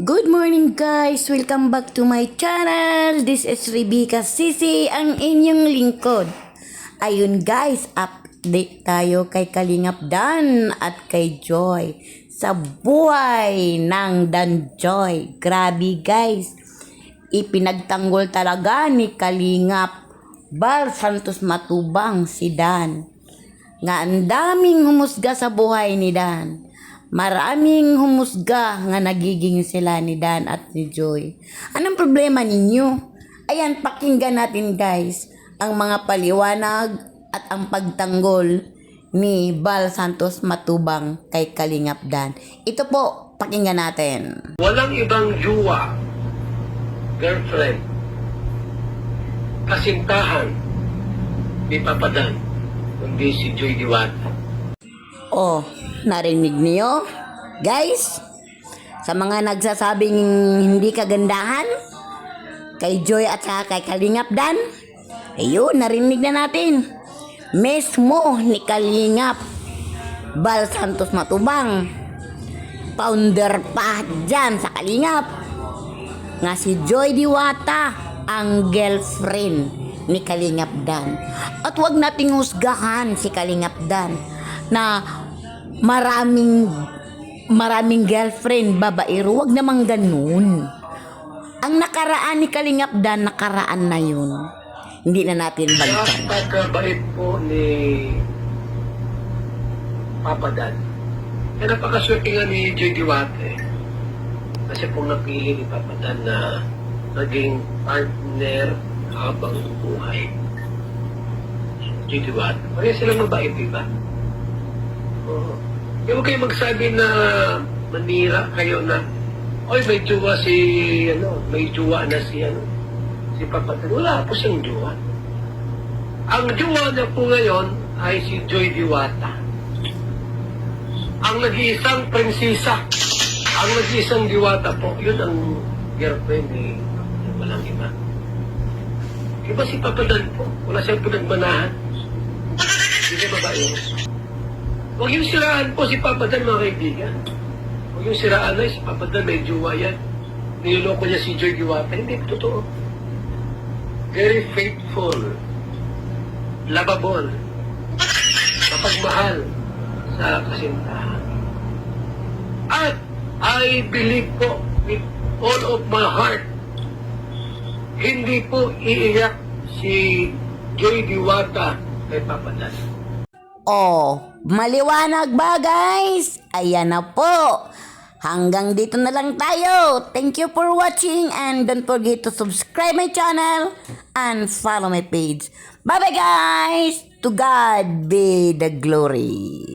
Good morning guys! Welcome back to my channel! This is Rebecca Sisi, ang inyong lingkod. Ayun guys, update tayo kay Kalingap Dan at kay Joy sa buhay ng Dan Joy. Grabe guys! Ipinagtanggol talaga ni Kalingap Bal Santos Matubang si Dan. Nga ang daming humusga sa buhay ni Dan. Maraming humusga nga nagiging sila ni Dan at ni Joy. Anong problema ninyo? Ayan, pakinggan natin guys ang mga paliwanag at ang pagtanggol ni Bal Santos Matubang kay Kalingap Dan. Ito po, pakinggan natin. Walang ibang juwa, girlfriend, kasintahan, ni Papadan, kundi si Joy Diwata. Oh, narinig niyo? Guys, sa mga nagsasabing hindi kagandahan, kay Joy at saka kay Kalingap Dan, ayun, narinig na natin. Mesmo ni Kalingap, Bal Santos Matubang, founder pa dyan sa Kalingap, nga si Joy Diwata, ang girlfriend ni Kalingap Dan. At wag nating husgahan si Kalingap Dan na maraming maraming girlfriend babaero. Wag namang ganun. Ang nakaraan ni Kalingap Dan, nakaraan na yun. Hindi na natin balikan. Napakabait po ni Papadan. Eh, napakaswerte nga ni Joy Diwata eh. Kasi po napili ni Papadan na naging partner habang buhay. Joy Diwata. Kaya sila mabait, di ba? Oo. Hindi mo kayo magsabi na manira kayo na Oy, may juwa si, ano, may juwa na si, ano, si Papadan. Wala po siyang juwa. Ang juwa niya po ngayon ay si Joy Diwata. Ang nag-iisang prinsesa, ang nag-iisang diwata po, yun ang girlfriend ni walang iba. Iba si Papadan po, wala siyang pinagmanahan. Hindi siya babae. Huwag yung siraan po si Papadan mga kaibigan. Huwag yung siraan na si Papadan may juwa yan. Niloloko niya si Joy Diwata. Hindi, totoo. Very faithful. Lovable. Mapagmahal sa kasintahan. At I believe po with all of my heart, hindi po iiyak si Joy Diwata kay Papadan. Oh, maliwanag ba guys? Ayan na po. Hanggang dito na lang tayo. Thank you for watching and don't forget to subscribe my channel and follow my page. Bye bye guys. To God be the glory.